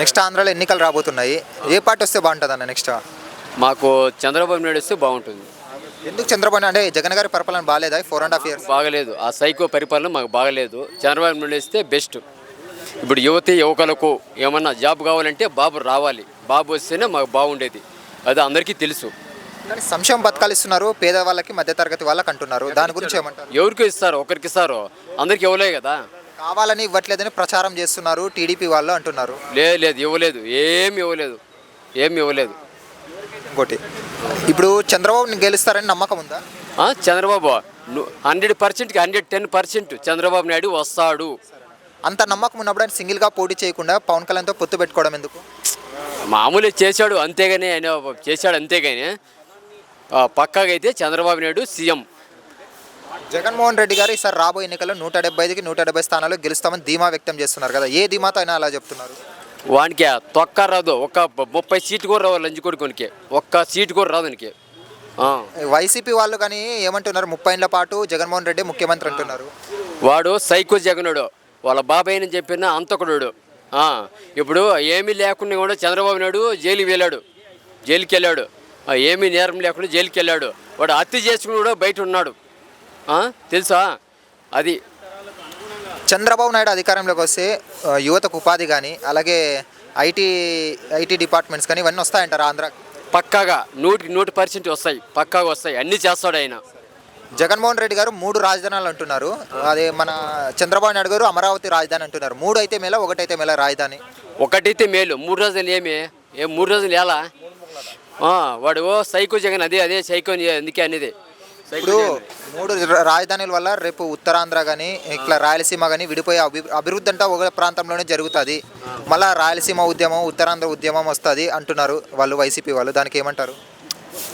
Next ఆంధ్రాలో ఎన్నికలు రాబోతున్నాయి. ఏ పార్టీ వస్తే బాగుంటుంది అన్న నెక్స్ట్ మాకు చంద్రబాబు నాయుడు వస్తే బాగుంటుంది. ఎందుకు చంద్రబాబు అంటే జగన్ గారి పరిపాలన బాగాలేదా? ఫోర్ అండ్ హాఫ్ ఇయర్స్ బాగలేదు. ఆ సైకో పరిపాలన మాకు బాగలేదు. చంద్రబాబు నాయుడు వస్తే బెస్ట్ ఇప్పుడు యువతి యువకులకు ఏమన్నా జాబ్ కావాలంటే బాబు రావాలి. బాబు వస్తేనే మాకు బాగుండేది. అది అందరికీ తెలుసు. కానీ సంక్షేమ పథకాలు ఇస్తున్నారు. పేదవాళ్ళకి మధ్యతరగతి వాళ్ళకి అంటున్నారు. దాని గురించి ఏమంటారు? ఎవరికి ఇస్తారు ఒకరికి ఇస్తారు. అందరికి ఇవ్వలే కదా. కావాలని ఇవ్వట్లేదని ప్రచారం చేస్తున్నారు టీడీపీ వాళ్ళు అంటున్నారు. లేదు లేదు ఇవ్వలేదు. ఏమి ఇవ్వలేదు. ఏమి ఇవ్వలేదు. ఇంకోటి ఇప్పుడు చంద్రబాబుని గెలుస్తారని నమ్మకం ఉందా? ఆ, చంద్రబాబు హండ్రెడ్ పర్సెంట్కి hundred ten percent Chandrababu Naidu వస్తాడు. అంత నమ్మకం ఉన్నప్పుడు ఆయన సింగిల్గా పోటీ చేయకుండా పవన్ కళ్యాణ్తో పొత్తు పెట్టుకోవడం ఎందుకు? మామూలు చేశాడు అంతేగాని ఆయన చేశాడు అంతేగాని ఆ, పక్కాగా అయితే చంద్రబాబు నాయుడు సీఎం. జగన్మోహన్ రెడ్డి గారు ఈసారి రాబోయే ఎన్నికల్లో నూట డెబ్బై ఐదుకి నూట డెబ్బై స్థానాలు గెలుస్తామని ధీమా వ్యక్తం చేస్తున్నారు కదా. ఏ ధీమాతో అయినా అలా చెప్తున్నారు? వానికి తొక్క రాదు. ఒక్క ముప్పై సీటు కూడా రావు లంచ్ కొడుకునికి ఒక్క సీటు కూడా రాదు నీకు. వైసీపీ వాళ్ళు కానీ ఏమంటున్నారు? ముప్పై ఏళ్ళ పాటు జగన్మోహన్ రెడ్డి ముఖ్యమంత్రి అంటున్నారు. వాడు సైకో జగనుడు. వాళ్ళ బాబాయ్ అని చెప్పిన అంతకుడు ఇప్పుడు ఏమీ లేకుండా కూడా చంద్రబాబు నాయుడు జైలుకి వెళ్ళాడు. జైలుకి వెళ్ళాడు. ఏమీ నేరం లేకుండా జైలుకి వెళ్ళాడు. వాడు హత్య చేసుకుని కూడా బయట ఉన్నాడు. తెలుసా? అది చంద్రబాబు నాయుడు అధికారంలోకి వస్తే యువతకు ఉపాధి కానీ అలాగే ఐటీ ఐటీ డిపార్ట్మెంట్స్ కానీ ఇవన్నీ వస్తాయంటారు ఆంధ్ర? పక్కాగా. నూటికి నూటి పర్సెంట్ వస్తాయి. పక్కాగా వస్తాయి. అన్నీ చేస్తాడు ఆయన. జగన్మోహన్ రెడ్డి గారు మూడు రాజధానులు అంటున్నారు. అదే మన చంద్రబాబు నాయుడు గారు అమరావతి రాజధాని అంటున్నారు. మూడు అయితే మేళ ఒకటైతే మేళ రాజధాని? ఒకటైతే మేలు. మూడు రోజులు ఏమి? ఏ మూడు రోజులు ఎలా? వాడు ఓ సైకో జగన్ అదే అదే సైకో అందుకే అనేది ఇప్పుడు. మూడు రాజధానుల వల్ల రేపు ఉత్తరాంధ్ర కానీ ఇట్లా రాయలసీమ కానీ విడిపోయే అభి అభివృద్ధి అంతా ఒక ప్రాంతంలోనే జరుగుతుంది. మళ్ళా రాయలసీమ ఉద్యమం ఉత్తరాంధ్ర ఉద్యమం వస్తుంది అంటున్నారు వాళ్ళు వైసీపీ వాళ్ళు. దానికి ఏమంటారు?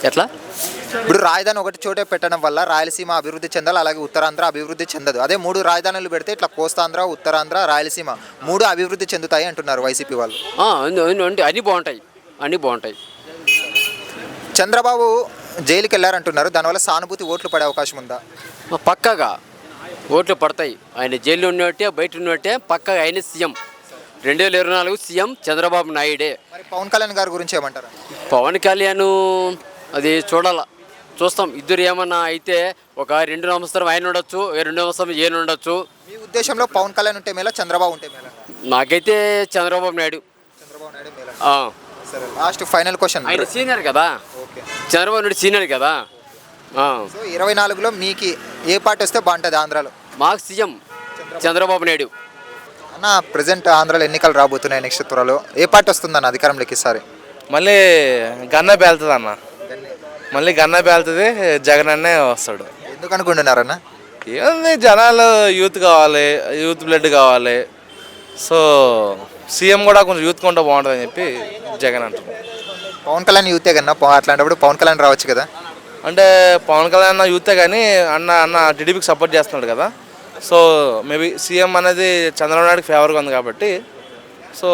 ఎట్లా? ఇప్పుడు రాజధాని ఒకటి చోటే పెట్టడం వల్ల రాయలసీమ అభివృద్ధి చెందాలి అలాగే ఉత్తరాంధ్ర అభివృద్ధి చెందదు. అదే మూడు రాజధానులు పెడితే ఇట్లా కోస్తాంధ్ర ఉత్తరాంధ్ర రాయలసీమ మూడు అభివృద్ధి చెందుతాయి అంటున్నారు వైసీపీ వాళ్ళు. అన్నీ బాగుంటాయి. అన్నీ బాగుంటాయి. చంద్రబాబు జైలుకి వెళ్ళారంటున్నారు దానివల్ల సానుభూతి ఓట్లు పడే అవకాశం ఉందా? పక్కాగా ఓట్లు పడతాయి. ఆయన జైల్లో ఉన్నట్టే బయట ఉన్నట్టే పక్కాగా ఆయన సీఎం. రెండు వేల ఇరవై నాలుగు సీఎం చంద్రబాబు నాయుడే. మరి పవన్ కళ్యాణ్ గారి గురించి ఏమంటారు? పవన్ కళ్యాణ్ అది చూడాల. చూస్తాం. ఇద్దరు ఏమన్నా అయితే ఒక రెండు సంవత్సరం ఆయన ఉండొచ్చు రెండు సంవత్సరం ఈయన ఉండొచ్చు. మీ ఉద్దేశంలో పవన్ కళ్యాణ్ ఉంటే మేలా చంద్రబాబు ఉంటే మేలా? నాకైతే చంద్రబాబు నాయుడు. చంద్రబాబు నాయుడు మేలా. సరే లాస్ట్ ఫైనల్ క్వశ్చన్ ఆయన సీనియర్ కదా? ఓకే చంద్రబాబు నాయుడు సీనియర్ కదా? ఆ, సో ఇరవై నాలుగులో మీకు ఏ పార్టీ వస్తే బాగుంటుంది ఆంధ్రాలో? మాకు సీఎం చంద్రబాబు. నాయుడు. అన్న ప్రజెంట్ ఆంధ్రాలో ఎన్నికలు రాబోతున్నాయి నెక్స్ట్ త్వరలో. ఏ పార్టీ వస్తుందన్న అధికారంలోకి ఈసారి? మళ్ళీ గన్న పేలుతుంది అన్న మళ్ళీ గన్న పేలుతుంది జగన్ అన్నే వస్తాడు. ఎందుకు అనుకుంటున్నారన్న? ఏముంది జనాలు యూత్ కావాలి యూత్ బ్లడ్ కావాలి. సో సీఎం కూడా కొంచెం యూత్ కొంటే బాగుంటుందని చెప్పి జగన్ అంటున్నాడు పవన్ కళ్యాణ్ యూతే కన్నా పవ- అట్లాంటప్పుడు పవన్ కళ్యాణ్ రావచ్చు కదా? అంటే పవన్ కళ్యాణ్ అన్న యూతే కానీ అన్న అన్న టీడీపీకి సపోర్ట్ చేస్తున్నాడు కదా. సో మేబీ సీఎం అనేది చంద్రబాబు నాయుడుకి ఫేవర్గా ఉంది కాబట్టి సో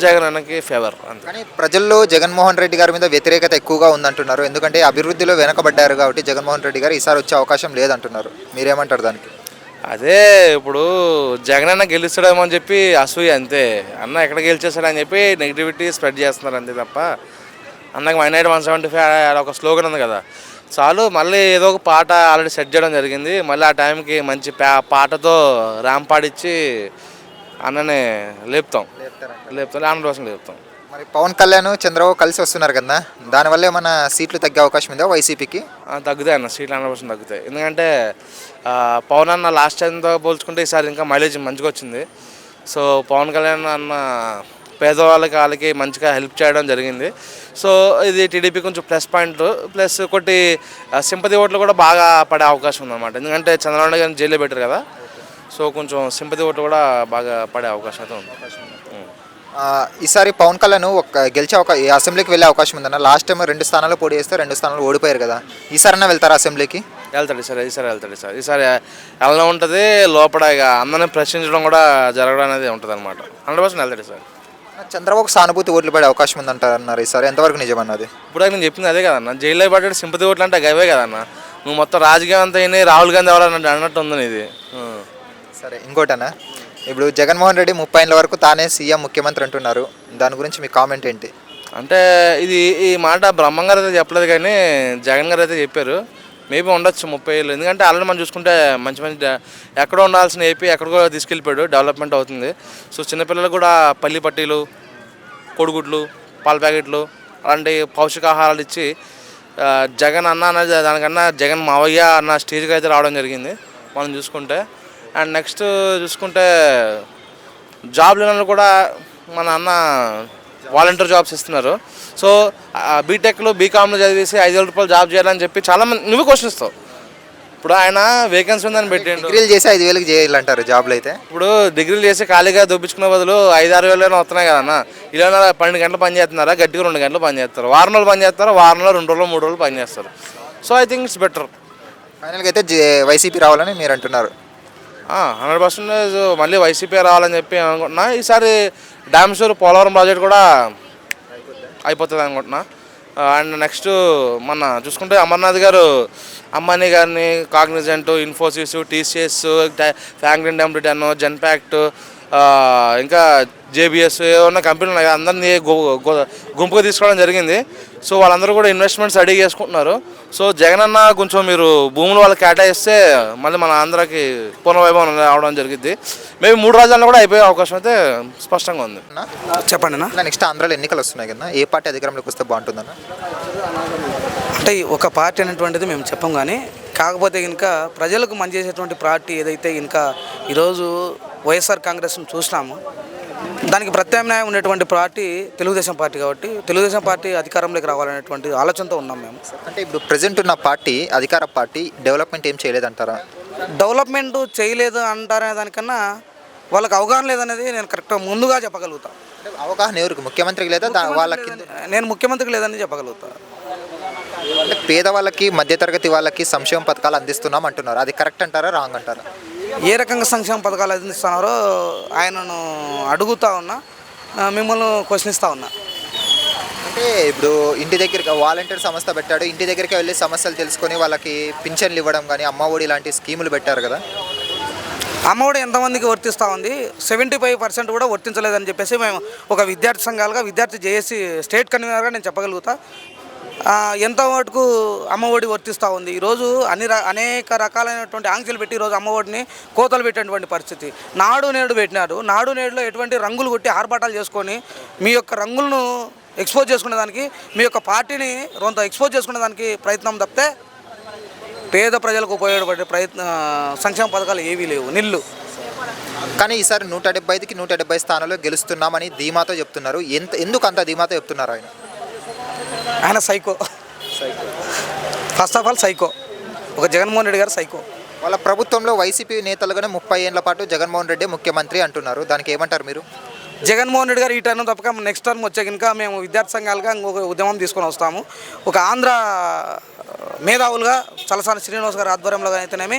జగన్ అన్నకి ఫేవర్ అంతే. కానీ ప్రజల్లో జగన్మోహన్ రెడ్డి గారి మీద వ్యతిరేకత ఎక్కువగా ఉందంటున్నారు. ఎందుకంటే అభివృద్ధిలో వెనకబడ్డారు కాబట్టి జగన్మోహన్ రెడ్డి గారు ఈసారి వచ్చే అవకాశం లేదంటున్నారు. మీరేమంటారు దానికి? అదే ఇప్పుడు జగన్ అన్న గెలుస్తాడేమో అని చెప్పి అసూయ అంతే. అన్న ఎక్కడ గెలిచేస్తాడని చెప్పి నెగిటివిటీ స్ప్రెడ్ చేస్తున్నారు అంతే తప్ప. అన్నకి one eight one seventy five ఒక స్లోగన్ ఉంది కదా. చాలు మళ్ళీ ఏదో ఒక పాట ఆల్రెడీ సెట్ చేయడం జరిగింది. మళ్ళీ ఆ టైంకి మంచి పాటతో ర్యాంప్ పాడిచ్చి అన్నని లేపుతాం. లేపుతాం. Hundred percent లేపుతాం. మరి పవన్ కళ్యాణ్ చంద్రబాబు కలిసి వస్తున్నారు కదా? దానివల్ల ఏమైనా సీట్లు తగ్గే అవకాశం ఉందా వైసీపీకి? తగ్గుతాయి అన్న సీట్లు హండ్రెడ్ పర్సెంట్ తగ్గుతాయి. ఎందుకంటే పవన్ అన్న లాస్ట్ టైంతో పోల్చుకుంటే ఈసారి ఇంకా మైలేజ్ మంచిగా వచ్చింది. సో పవన్ కళ్యాణ్ అన్న పేదవాళ్ళకి వాళ్ళకి మంచిగా హెల్ప్ చేయడం జరిగింది. సో ఇది టీడీపీ కొంచెం ప్లస్ పాయింట్. ప్లస్ ఒకటి సింపతి ఓట్లు కూడా బాగా పడే అవకాశం ఉందన్నమాట. ఎందుకంటే చంద్రబాబు గారిని జైల్లో పెట్టారు కదా. సో కొంచెం సింపతి ఓట్లు కూడా బాగా పడే అవకాశం అయితే ఉంది. ఈసారి పవన్ కళ్యాణ్ ఒక గెలిచే ఒక అసెంబ్లీకి వెళ్ళే అవకాశం ఉందన్న. లాస్ట్ టైం రెండు స్థానాలు పోటీ చేస్తే రెండు స్థానాలు ఓడిపోయారు కదా. ఈసారైనా వెళ్తారా అసెంబ్లీకి? వెళ్తాడు ఈసారి ఈసారి వెళ్తాడు ఈసారి. ఈసారి ఎలా ఉంటుంది లోపల ఇక అందరిని ప్రశ్నించడం కూడా జరగడం అనేది ఉంటుంది అనమాట హండ్రెడ్ పర్సెంట్ వెళ్తాడు సార్ చంద్రబాబు సానుభూతి ఓట్లు పడే అవకాశం ఉందంటారు అన్నారు ఈసారి. ఎంతవరకు నిజమన్నది ఇప్పుడు నేను చెప్పింది అదే కదన్న. జైల్లో పడ్డాడు సింపతి ఓట్లు అంటే అవే కదన్న. నువ్వు మొత్తం రాజకీయం అంతా రాహుల్ గాంధీ ఎవరన్నా అన్నట్టు ఉంది ఇది సరే ఇంకోటనా? ఇప్పుడు జగన్మోహన్ రెడ్డి ముప్పై ఏళ్ళ వరకు తానే సీఎం ముఖ్యమంత్రి అంటున్నారు. దాని గురించి మీ కామెంట్ ఏంటి? అంటే ఇది ఈ మాట బ్రహ్మం గారు అయితే చెప్పలేదు కానీ జగన్ గారు అయితే చెప్పారు. మేబీ ఉండొచ్చు ముప్పై ఏళ్ళు. ఎందుకంటే ఆల్రెడీ మనం చూసుకుంటే మంచి మంచి ఎక్కడ ఉండాల్సిన ఏపీ ఎక్కడికో తీసుకెళ్ళిపోయాడు డెవలప్మెంట్ అవుతుంది. సో చిన్నపిల్లలు కూడా పల్లి పట్టీలు కొడుగుడ్లు పాల ప్యాకెట్లు అలాంటి పౌష్టికాహారాలు ఇచ్చి జగన్ అన్న అన్న దానికన్నా జగన్ మావయ్య అన్న స్టేజ్కి అయితే రావడం జరిగింది. మనం చూసుకుంటే అండ్ నెక్స్ట్ చూసుకుంటే జాబ్ లేని కూడా మన అన్న వాలంటీర్ జాబ్స్ ఇస్తున్నారు. సో బీటెక్లో బీకామ్లో చదివేసి ఐదు వేల రూపాయలు జాబ్ చేయాలని చెప్పి చాలా మంది నువ్వు క్వశ్చన్ ఇస్తావు. ఇప్పుడు ఆయన వేకెన్సీ ఉందని పెట్టిండు. డిగ్రీలు చేసి ఐదు వేలకు చేయాలంటారు జాబ్లు అయితే. ఇప్పుడు డిగ్రీలు చేసి ఖాళీగా దొప్పించుకునే బదులు ఐదు ఆరు వేలు వస్తున్నాయి కదన్నా ఇలా పన్నెండు గంటలు పని చేస్తున్నారా? గట్టిగా రెండు గంటలు పని చేస్తారు. వారం రోజులు పని చేస్తారు? వారం రోజులు రెండు రోజులు మూడు రోజులు పని చేస్తారు. So I think it's better ఫైనల్గా అయితే వైసీపీ రావాలని మీరు అంటున్నారు. హండ్రెడ్ పర్సెంటేజ్ మళ్ళీ వైసీపీ రావాలని చెప్పి అనుకుంటున్నా. ఈసారి డ్యామ్సూర్ పోలవరం ప్రాజెక్ట్ కూడా అయిపోతుంది అనుకుంటున్నా. అండ్ నెక్స్ట్ మన చూసుకుంటే అమర్నాథ్ గారు అంబానీ గారిని కాగ్నిజెంట్ ఇన్ఫోసిస్ టీసీఎస్ ఫ్యాంక్లిన్ జెన్ జెన్పాక్ట్ ఇంకా జేబిఎస్ ఏమన్నా కంపెనీలు అందరినీ గు- గు- గుంపుగా తీసుకోవడం జరిగింది. సో వాళ్ళందరూ కూడా ఇన్వెస్ట్మెంట్స్ రెడీ చేసుకుంటున్నారు. సో జగన్ అన్న కొంచెం మీరు భూములు వాళ్ళకి కేటాయిస్తే మళ్ళీ మన ఆంధ్రాకి పునర్వైభవం రావడం జరిగింది మేబీ మూడు రాజ్యాల్లో కూడా అయిపోయే అవకాశం అయితే స్పష్టంగా ఉంది. చెప్పండి అన్న. నెక్స్ట్ ఆంధ్రాలో ఎన్నికలు వస్తున్నాయి కదా ఏ పార్టీ అధికారంలోకి వస్తే బాగుంటుందన్న అంటే ఒక పార్టీ అనేటువంటిది మేము చెప్పం కానీ కాకపోతే కనుక ప్రజలకు మంచి చేసేటువంటి పార్టీ ఏదైతే ఇంకా ఈరోజు వైఎస్ఆర్ కాంగ్రెస్ను చూసినాము దానికి ప్రత్యామ్నాయం ఉన్నటువంటి పార్టీ తెలుగుదేశం పార్టీ కాబట్టి తెలుగుదేశం పార్టీ అధికారంలోకి రావాలనేటువంటి ఆలోచనతో ఉన్నాం మేము. అంటే ఇప్పుడు ప్రజెంట్ ఉన్న పార్టీ అధికార పార్టీ డెవలప్మెంట్ ఏం చేయలేదంటారా? డెవలప్మెంట్ చేయలేదు అంటారనే దానికన్నా వాళ్ళకి అవగాహన లేదనేది నేను కరెక్ట్గా ముందుగా చెప్పగలుగుతాను అంటే అవగాహన ఎవరికి? ముఖ్యమంత్రికి లేదా దా- వాళ్ళ కింద? నేను ముఖ్యమంత్రికి లేదని చెప్పగలుగుతాను అంటే పేదవాళ్ళకి మధ్యతరగతి వాళ్ళకి సంక్షేమ పథకాలు అందిస్తున్నాం అంటున్నారు. అది కరెక్ట్ అంటారా? రాంగ్ అంటారా? ఏ రకంగా సంక్షేమ పథకాలు అందిస్తున్నారో ఆయనను అడుగుతా ఉన్నా మిమ్మల్ని క్వశ్చనిస్తా ఉన్నా. అంటే ఇప్పుడు ఇంటి దగ్గరికి వాలంటీర్ సంస్థ పెట్టాడు ఇంటి దగ్గరికి వెళ్ళి సమస్యలు తెలుసుకొని వాళ్ళకి పింఛన్లు ఇవ్వడం కానీ అమ్మ ఒడి లాంటి స్కీములు పెట్టారు కదా? అమ్మఒడి ఎంతమందికి వర్తిస్తూ ఉంది? సెవెంటీ ఫైవ్ పర్సెంట్ కూడా వర్తించలేదని చెప్పేసి మేము ఒక విద్యార్థి సంఘాలుగా విద్యార్థి జేఏసీ స్టేట్ కన్వీనర్గా నేను చెప్పగలుగుతా. ఎంత మటుకు అమ్మఒడి వర్తిస్తూ ఉంది? ఈరోజు అన్ని అనేక రకాలైనటువంటి ఆంక్షలు పెట్టి ఈరోజు అమ్మఒడిని కోతలు పెట్టినటువంటి పరిస్థితి. నాడు నేడు పెట్టినారు నాడు నేడులో ఎటువంటి రంగులు కొట్టి ఆర్భాటాలు చేసుకొని మీ యొక్క రంగులను ఎక్స్పోజ్ చేసుకునే దానికి మీ యొక్క పార్టీని కొంత ఎక్స్పోజ్ చేసుకునే దానికి ప్రయత్నం తప్పితే పేద ప్రజలకు ఉపయోగపడే ప్రయత్న సంక్షేమ పథకాలు ఏవీ లేవు. నిల్లు. కానీ ఈసారి నూట డెబ్బై ఐదుకి నూట డెబ్బై స్థానాల్లో గెలుస్తున్నామని ధీమాతో చెప్తున్నారు. ఎంత ఎందుకు అంత ధీమాతో చెప్తున్నారు ఆయన? ఆయన psycho. First of all psycho. ఒక జగన్మోహన్ రెడ్డి గారు సైకో. వాళ్ళ ప్రభుత్వంలో వైసీపీ నేతలుగానే ముప్పై ఏళ్ళ పాటు జగన్మోహన్ రెడ్డి ముఖ్యమంత్రి అంటున్నారు. దానికి ఏమంటారు మీరు? జగన్మోహన్ రెడ్డి గారు ఈ టర్మ్ తప్పక నెక్స్ట్ టర్మ్ వచ్చే కనుక మేము విద్యార్థి సంఘాలుగా ఇంకొక ఉద్యమం తీసుకొని వస్తాము. ఒక ఆంధ్ర మేధావులుగా చలసాని శ్రీనివాస్ గారి ఆధ్వర్యంలో అయితేనేమి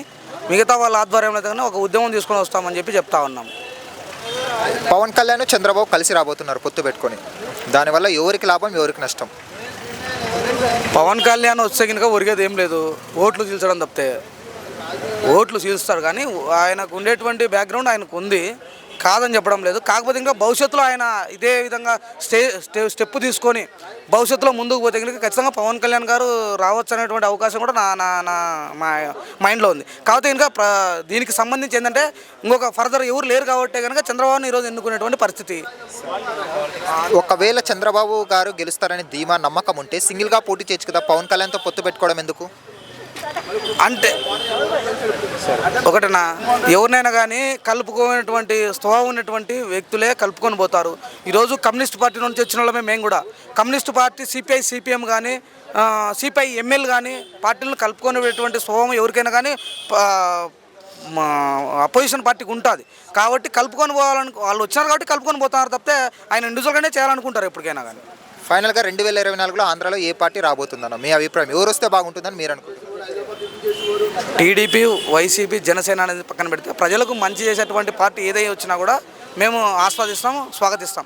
మిగతా వాళ్ళ ఆధ్వర్యంలో అయితే ఒక ఉద్యమం తీసుకొని వస్తామని చెప్పి చెప్తా ఉన్నాము. పవన్ కళ్యాణ్ చంద్రబాబు కలిసి రాబోతున్నారు పొత్తు పెట్టుకొని. దానివల్ల ఎవరికి లాభం ఎవరికి నష్టం? పవన్ కళ్యాణ్ వచ్చే కనుక ఒరిగేది ఏం లేదు. ఓట్లు చీల్చడం తప్పితే. ఓట్లు చీల్స్తాడు కానీ ఆయనకు ఉండేటువంటి బ్యాక్గ్రౌండ్ ఆయనకు ఉంది. కాదని చెప్పడం లేదు. కాకపోతే ఇంకా భవిష్యత్తులో ఆయన ఇదే విధంగా స్టే స్టే స్టెప్ తీసుకొని భవిష్యత్తులో ముందుకు పోతే కనుక ఖచ్చితంగా పవన్ కళ్యాణ్ గారు రావచ్చు అనేటువంటి అవకాశం కూడా నా నా నా మా మైండ్లో ఉంది. కాకపోతే ఇంకా దీనికి సంబంధించి ఏంటంటే ఇంకొక ఫర్దర్ ఎవరు లేరు కాబట్టి కనుక చంద్రబాబుని ఈరోజు ఎన్నుకునేటువంటి పరిస్థితి. ఒకవేళ చంద్రబాబు గారు గెలుస్తారని ధీమా నమ్మకం ఉంటే సింగిల్గా పోటీ చేయొచ్చు కదా పవన్ కళ్యాణ్తో పొత్తు పెట్టుకోవడం ఎందుకు? అంటే ఒకటినా? ఎవరినైనా కానీ కలుపుకునేటువంటి స్వభావం ఉన్నటువంటి వ్యక్తులే కలుపుకొని పోతారు. ఈరోజు కమ్యూనిస్ట్ పార్టీ నుంచి వచ్చిన వాళ్ళమే మేము కూడా. కమ్యూనిస్ట్ పార్టీ సిపిఐ సిపిఎం కానీ సిపిఐ ఎంఎల్ కానీ పార్టీలను కలుపుకునేటువంటి స్వభావం ఎవరికైనా కానీ అపోజిషన్ పార్టీకి ఉంటుంది. కాబట్టి కలుపుకొని పోవాలను వాళ్ళు వచ్చారు కాబట్టి కలుపుకొని పోతున్నారు తప్పితే ఆయన ఇండివిజువల్గానే చేయాలనుకుంటారు ఎప్పటికైనా కానీ ఫైనల్గా రెండు వేల ఇరవై నాలుగులో ఆంధ్రాలో ఏ పార్టీ రాబోతుందన్న మీ అభిప్రాయం? ఎవరు వస్తే బాగుంటుందని మీరు అనుకుంటున్నారు? టీడీపీ వైసీపీ జనసేన అనేది పక్కన పెడితే ప్రజలకు మంచి చేసేటువంటి పార్టీ ఏదై వచ్చినా కూడా మేము ఆస్వాదిస్తాము స్వాగతిస్తాం.